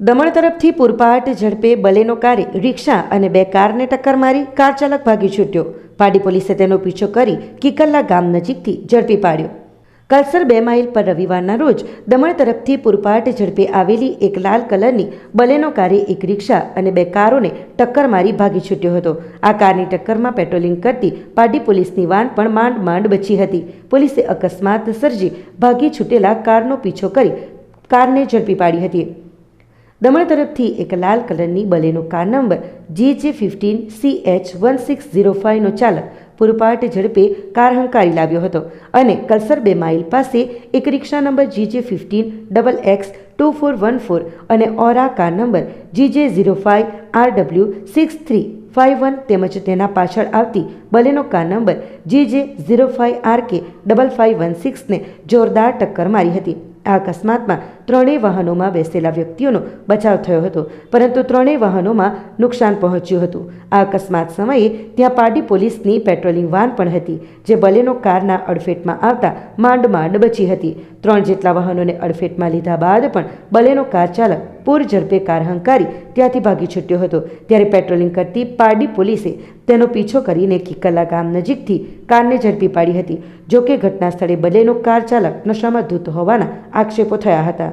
દમણ તરફથી પૂરપાટ ઝડપે બલેનો કારે રિક્ષા અને બે કારને ટક્કર મારી કાર ચાલક ભાગી છૂટ્યો. પાડી પોલીસે તેનો પીછો કરી કિકલ્લા ગામ નજીકથી ઝડપી પાડ્યો. કલસર બે માઇલ પર રવિવારના રોજ દમણ તરફથી પૂરપાટ ઝડપે આવેલી એક લાલ કલરની બલેનો કારે એક રિક્ષા અને બે કારોને ટક્કર મારી ભાગી છૂટ્યો હતો. આ કારની ટક્કરમાં પેટ્રોલિંગ કરતી પાડી પોલીસની વાન પણ માંડ માંડ બચી હતી. પોલીસે અકસ્માત સર્જી ભાગી છૂટેલા કારનો પીછો કરી કારને ઝડપી પાડી હતી. દમણ તરફથી એક લાલ કલરની Baleno car number G J fifteen C H one six zero ફાઇવનો ચાલક પૂરપાટ ઝડપે કાર હંકારી લાવ્યો હતો અને કલસર બે માઇલ પાસે એક રિક્ષા number G J fifteen double X two four one four અને Aura car number G J zero five R W six three five one તેમજ તેના પાછળ આવતી Baleno car number G J zero five R K double five one સિક્સને જોરદાર ટક્કર મારી હતી. આ અકસ્માતમાં ત્રણેય વાહનોમાં બેસેલા વ્યક્તિઓનો બચાવ થયો હતો, પરંતુ ત્રણેય વાહનોમાં નુકસાન પહોંચ્યું હતું. આ અકસ્માત સમયે ત્યાં પારડી પોલીસની પેટ્રોલિંગ વાન પણ હતી, જે બલેનો કારના અડફેટમાં આવતા માંડ માંડ બચી હતી. ત્રણ જેટલા વાહનોને અડફેટમાં લીધા બાદ પણ બલેનો કાર ચાલક પૂર ઝડપે કાર હંકારી ત્યાંથી ભાગી છૂટ્યો હતો. ત્યારે પેટ્રોલિંગ કરતી પારડી પોલીસે તેનો પીછો કરીને કિકલા ગામ નજીકથી કારને ઝડપી પાડી હતી, જોકે ઘટના સ્થળે બલેનો કાર ચાલક નશામાં ધૂત હોવાના આક્ષેપો થયા હતા.